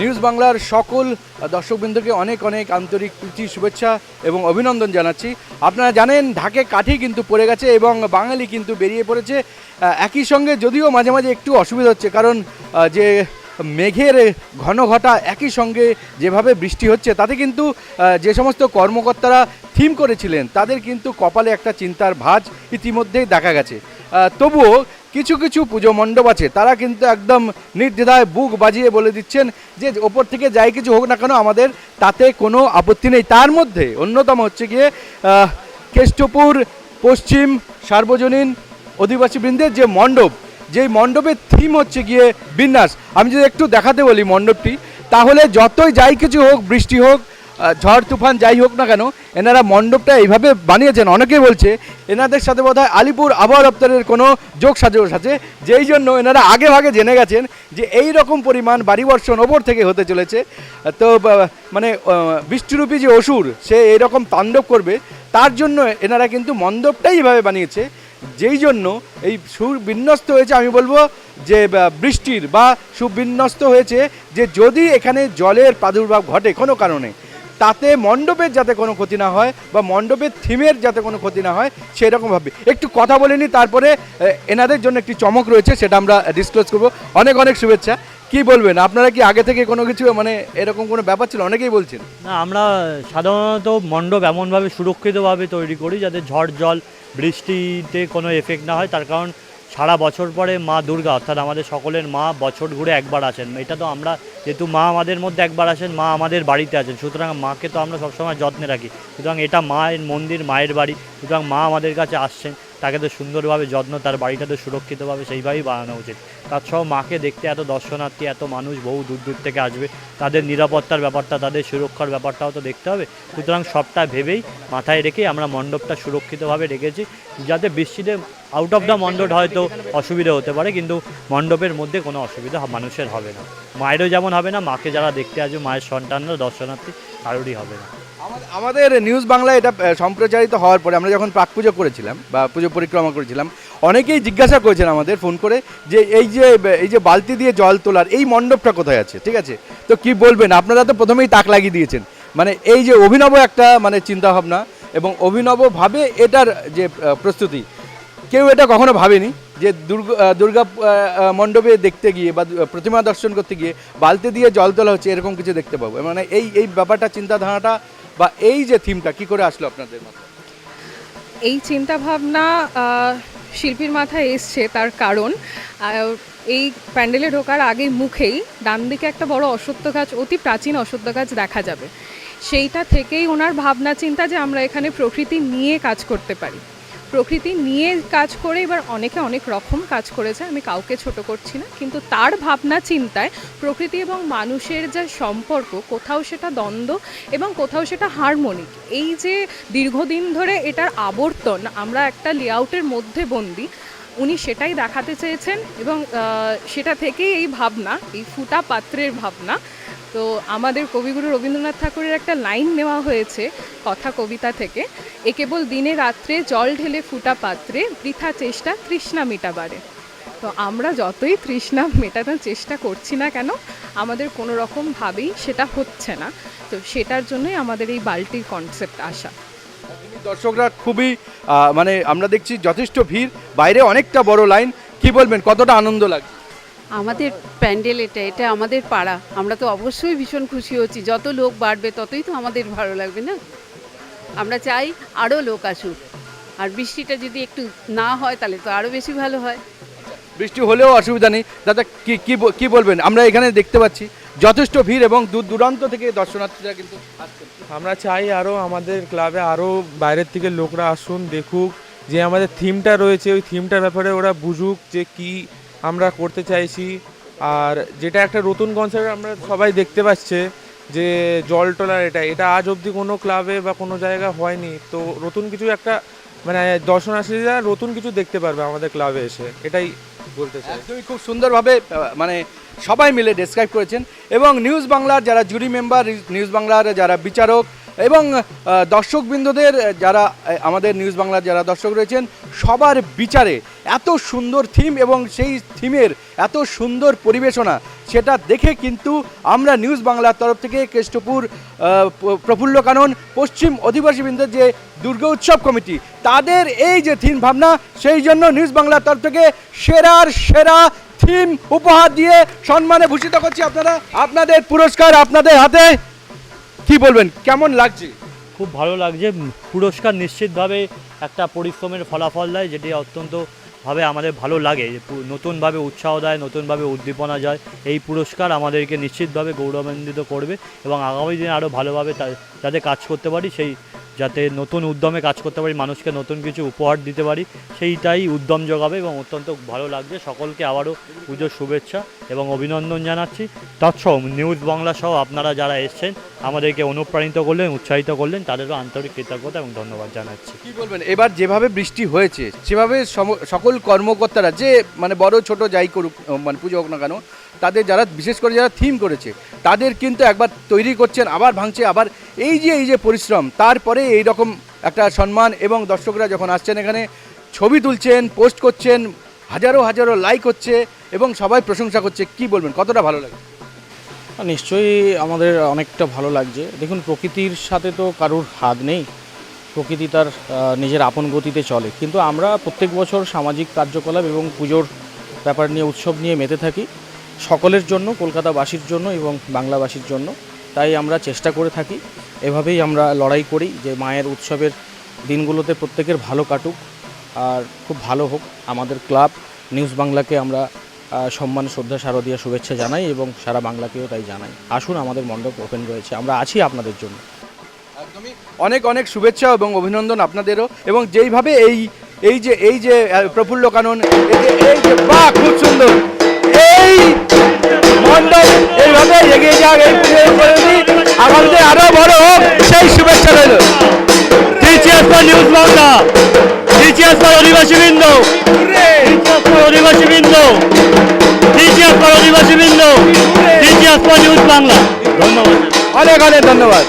News বাংলার সকল দর্শকবৃন্দকে অনেক অনেক আন্তরিক প্রীতি, শুভেচ্ছা এবং অভিনন্দন জানাচ্ছি। আপনারা জানেন, ঢাকে কাঠি কিন্তু পড়ে গেছে এবং বাঙালি কিন্তু বেরিয়ে পড়েছে। একই সঙ্গে যদিও মাঝে মাঝে একটু অসুবিধা হচ্ছে, কারণ যে মেঘের ঘন ঘটা একই সঙ্গে যেভাবে বৃষ্টি হচ্ছে, তাতে কিন্তু যে সমস্ত কর্মকর্তারা থিম করেছিলেন, তাদের কিন্তু কপালে একটা চিন্তার ভাঁজ ইতিমধ্যেই দেখা গেছে। তবুও কিছু কিছু পুজো মণ্ডপ আছে, তারা কিন্তু একদম নির্দ্বিধায় বুক বাজিয়ে বলে দিচ্ছেন যে ওপর থেকে যাই কিছু হোক না কেন আমাদের তাতে কোনো আপত্তি নেই। তার মধ্যে অন্যতম হচ্ছে গিয়ে কেষ্টপুর, পশ্চিম, সার্বজনীন অধিবাসী বৃন্দের যে মণ্ডপ, যেই মণ্ডপের থিম হচ্ছে গিয়ে বিন্যাস। আমি যদি একটু দেখাতে বলি মণ্ডপটি, তাহলে যতই যাই কিছু হোক, বৃষ্টি হোক ঝড়, তুফান, যাই হোক না কেন, এনারা মণ্ডপটা এইভাবে বানিয়েছেন। অনেকে বলছে এনাদের সাথে বোধ আলিপুর আবহাওয়া দপ্তরের কোনো যোগ সাজস আছে। যেই জন্য এনারা আগে ভাগে জেনে গেছেন যে এই রকম পরিমাণ বাড়ি বর্ষণ ওপর থেকে হতে চলেছে। তো মানে বৃষ্টিরূপী যে অসুর, সে এইরকম তাণ্ডব করবে, তার জন্য এনারা কিন্তু মণ্ডপটাই এইভাবে বানিয়েছে। যেই জন্য এই সুবিন্যস্ত হয়েছে, আমি বলব যে বৃষ্টির বা সুবিন্যস্ত হয়েছে যে যদি এখানে জলের প্রাদুর্ভাব ঘটে কোনো কারণে তাতে মণ্ডপের যাতে কোনো ক্ষতি না হয় বা মণ্ডপের থিমের যাতে কোনো ক্ষতি না হয় সেরকমভাবে একটু কথা বলে নিই তারপরে এনাদের জন্য একটি চমক রয়েছে, সেটা আমরা ডিসক্লোজ করব। অনেক অনেক শুভেচ্ছা। কি বলবেন? আপনারা কি আগে থেকে কোনো কিছু মানে এরকম কোনো ব্যাপার ছিল? অনেকেই বলছেন। না, আমরা সাধারণত মণ্ডপ এমনভাবে সুরক্ষিতভাবে তৈরি করি, যাতে ঝড়, জল, বৃষ্টিতে কোনো এফেক্ট না হয়। তার কারণ সারা বছর পরে মা দুর্গা, অর্থাৎ আমাদের সকলের মা বছর ঘুরে একবার আসেন। এটা তো আমরা, যেহেতু মা আমাদের মধ্যে একবার আসেন, মা আমাদের বাড়িতে আছেন সুতরাং মাকে তো আমরা সবসময় যত্নে রাখি। সুতরাং এটা মায়ের মন্দির, মায়ের বাড়ি, সুতরাং মা আমাদের কাছে আসছেন। তাকে তো সুন্দরভাবে, যত্ন তার বাড়িটা তো সুরক্ষিতভাবে সেইভাবেই বানানো উচিত। সহ মাকে দেখতে এত দর্শনার্থী, এত মানুষ বহু দূর দূর থেকে আসবে। তাদের নিরাপত্তার ব্যাপারটা, তাদের সুরক্ষার ব্যাপারটাও তো দেখতে হবে। সুতরাং সবটা ভেবেই মাথায় রেখে আমরা মণ্ডপটা সুরক্ষিতভাবে রেখেছি। যাতে বৃষ্টিতে আউট অফ দ্য মণ্ডপ হয়তো অসুবিধা হতে পারে, কিন্তু মণ্ডপের মধ্যে কোনো অসুবিধা মানুষের হবে না। মায়েরও যেমন হবে না, মাকে যারা দেখতে আসবে, মায়ের সন্তানরা দর্শনার্থী কারোরই হবে না। আমাদের- নিউজ বাংলা এটা সম্প্রচারিত হওয়ার পরে আমরা যখন প্রাক পুজো করেছিলাম বা পুজো পরিক্রমা করেছিলাম, অনেকেই জিজ্ঞাসা করেছেন আমাদের ফোন করে যে এই যে এই যে বালতি দিয়ে জল তোলার এই মণ্ডপটা কোথায় আছে, ঠিক আছে? তো কি বলবেন? আপনারা তো প্রথমেই তাক লাগিয়ে দিয়েছেন। মানে এই যে অভিনব একটা মানে চিন্তাভাবনা এবং অভিনবভাবে এটার যে প্রস্তুতি, কেউ এটা কখনো ভাবেনি যে দুর্গা দুর্গা মণ্ডপে দেখতে গিয়ে বা প্রতিমা দর্শন করতে গিয়ে বালতি দিয়ে জল তোলা হচ্ছে, এরকম কিছু দেখতে পাবো। মানে এই এই ব্যাপারটা, চিন্তাধারাটা বা এই যে থিমটা, কি করে আসলো আপনাদের মাথায় এই চিন্তাভাবনা শিল্পীর মাথায় এসছে তার কারণ। এই প্যান্ডেলে ঢোকার আগে মুখেই ডান দিকে একটা বড় অসত্য গাছ, অতি প্রাচীন অসত্য গাছ দেখা যাবে। সেইটা থেকেই ওনার ভাবনা চিন্তা যে আমরা এখানে প্রকৃতি নিয়ে কাজ করতে পারি। প্রকৃতি নিয়ে কাজ করে এবার অনেকে অনেক রকম কাজ করেছে, আমি কাউকে ছোট করছি না। কিন্তু তার ভাবনা চিন্তায় প্রকৃতি এবং মানুষের যে সম্পর্ক, কোথাও সেটা দ্বন্দ্ব এবং কোথাও সেটা হারমোনিক। এই যে দীর্ঘদিন ধরে এটার আবর্তন, আমরা একটা লেআউটের মধ্যে বন্দি, উনি সেটাই দেখাতে চেয়েছেন এবং সেটা থেকেই এই ভাবনা, এই ফুটা পাত্রের ভাবনা তো আমাদের কবিগুরু রবীন্দ্রনাথ ঠাকুরের একটা লাইন নেওয়া হয়েছে কথা কবিতা থেকে। এ কেবল দিনে রাত্রে জল ঢেলে ফুটা পাত্রে, বৃথা চেষ্টা তৃষ্ণা মেটাবারে। তো আমরা যতই তৃষ্ণা মেটানোর চেষ্টা করছি না কেন, আমাদের কোনো রকমভাবেই সেটা হচ্ছে না। তো সেটার জন্যই আমাদের এই বালতির কনসেপ্ট আসা। দর্শকরা খুবই মানে আমরা দেখছি যথেষ্ট ভিড়, বাইরে অনেকটা বড় লাইন। কি বলবেন, কতটা আনন্দ লাগে আমাদের প্যান্ডেল এটা এটা আমাদের পাড়া। আমরা তো অবশ্যই ভীষণ খুশি হচ্ছি। যত লোক বাড়বে ততই তো আমাদের ভালো লাগবে না? আমরা চাই আরও লোক আসুক। আর বৃষ্টিটা যদি একটু না হয় তাহলে তো আরও বেশি ভালো হয়। বৃষ্টি হলেও অসুবিধা নেই। দাদা কি কি কি বলবেন? আমরা এখানে দেখতে পাচ্ছি যথেষ্ট ভিড় এবং দূর দূরান্ত থেকে দর্শনার্থীরা কিন্তু আমরা চাই আরও আমাদের ক্লাবে আরও বাইরের থেকে লোকরা আসুন দেখুক যে আমাদের থিমটা রয়েছে ওই থিমটার ব্যাপারে ওরা বুঝুক যে কি আমরা করতে চাইছি। আর যেটা একটা নতুন কনসেপ্ট আমরা সবাই দেখতে পাচ্ছে যে জল টলার এটা এটা আজ অবধি কোনো ক্লাবে বা কোনো জায়গা হয়নি। তো নতুন কিছু একটা মানে দর্শনার্থীরা নতুন কিছু দেখতে পারবে আমাদের ক্লাবে এসে। এটাই বলতে চাই। তুমি খুব সুন্দরভাবে মানে সবাই মিলে ডেসক্রাইব করেছেন। এবং নিউজ বাংলার যারা জুরি মেম্বার নিউজ বাংলার যারা বিচারক এবং দর্শকবৃন্দদের যারা আমাদের নিউজ বাংলার যারা দর্শক রয়েছেন, সবার বিচারে এত সুন্দর থিম এবং সেই থিমের এত সুন্দর পরিবেশনা, সেটা দেখে কিন্তু আমরা নিউজ বাংলার তরফ থেকে কেষ্টপুর প্রফুল্ল কানন, পশ্চিম অধিবাসীবৃন্দের যে দুর্গা উৎসব কমিটি, তাদের এই যে থিম ভাবনা, সেই জন্য নিউজ বাংলার তরফ থেকে সেরার সেরা থিম উপহার দিয়ে সম্মানে ভূষিত করছি আপনারা। আপনাদের পুরস্কার আপনাদের হাতে। কি বলবেন? কেমন লাগছে? খুব ভালো লাগছে। পুরস্কার নিশ্চিতভাবে একটা পরিশ্রমের ফলাফল দেয়, যেটি অত্যন্ত ভাবে আমাদের ভালো লাগে। নতুনভাবে উৎসাহ দেয়, নতুনভাবে উদ্দীপনা যায়। এই পুরস্কার আমাদেরকে নিশ্চিতভাবে গৌরবান্বিত করবে এবং আগামী দিনে আরও ভালোভাবে যাতে কাজ করতে পারি, সেই যাতে নতুন উদ্যমে কাজ করতে পারি, মানুষকে নতুন কিছু উপহার দিতে পারি, সেইটাই উদ্যম যোগাবে এবং অত্যন্ত ভালো লাগছে। সকলকে আবারও পুজোর শুভেচ্ছা এবং অভিনন্দন জানাচ্ছি। তৎসহ নিউজ বাংলা সহ আপনারা যারা এসছেন আমাদেরকে অনুপ্রাণিত করলেন, উৎসাহিত করলেন, তাদেরও আন্তরিক কৃতজ্ঞতা এবং ধন্যবাদ জানাচ্ছি। কি বলবেন? এবার যেভাবে বৃষ্টি হয়েছে, সেভাবে সকল কর্মকর্তারা যে মানে বড় ছোট যাই করুক মানে পুজো হোক না কেন, তাদের যারা, বিশেষ করে যারা থিম করেছে, তাদের কিন্তু একবার তৈরি করছেন, আবার ভাঙছে, আবার এই যে এই যে পরিশ্রম, তারপরে এই রকম একটা সম্মান এবং দর্শকরা যখন আসছেন এখানে, ছবি তুলছেন, পোস্ট করছেন, হাজারো হাজারো লাইক হচ্ছে এবং সবাই প্রশংসা করছে, কি বলবেন? কতটা ভালো লাগে? নিশ্চয়ই আমাদের অনেকটা ভালো লাগছে। দেখুন, প্রকৃতির সাথে তো কারুর হাত নেই। প্রকৃতি তার নিজের আপন গতিতে চলে। কিন্তু আমরা প্রত্যেক বছর সামাজিক কার্যকলাপ এবং পুজোর ব্যাপার নিয়ে, উৎসব নিয়ে মেতে থাকি। সকলের জন্য, কলকাতাবাসীর জন্য এবং বাংলাবাসীর জন্য। তাই আমরা চেষ্টা করে থাকি। এভাবেই আমরা লড়াই করি যে মায়ের উৎসবের দিনগুলোতে প্রত্যেকের ভালো কাটুক। আর খুব ভালো হোক। আমাদের ক্লাব, নিউজ বাংলাকে আমরা সম্মান শ্রদ্ধা শারদীয় শুভেচ্ছা জানাই এবং সারা বাংলাকেও তাই জানাই। আসুন আমাদের মণ্ডপ ওপেন রয়েছে। আমরা আছি আপনাদের জন্য। একদমই অনেক অনেক শুভেচ্ছা এবং অভিনন্দন আপনাদেরও এবং যেইভাবে এই এই যে এই যে প্রফুল্ল কানন এই যে এই যে বাহ খুব সুন্দর। এই মণ্ডপ এইভাবে এগিয়ে যাক এই আগামীতে আরও বড় হোক সেই শুভেচ্ছা রইল। Teachers for news Bangla teachers for অধিবাসীবৃন্দ for অধিবাসীবৃন্দ টিচিয়ার্স নিউজ বাংলা ধন্যবাদ অনেক অনেক ধন্যবাদ।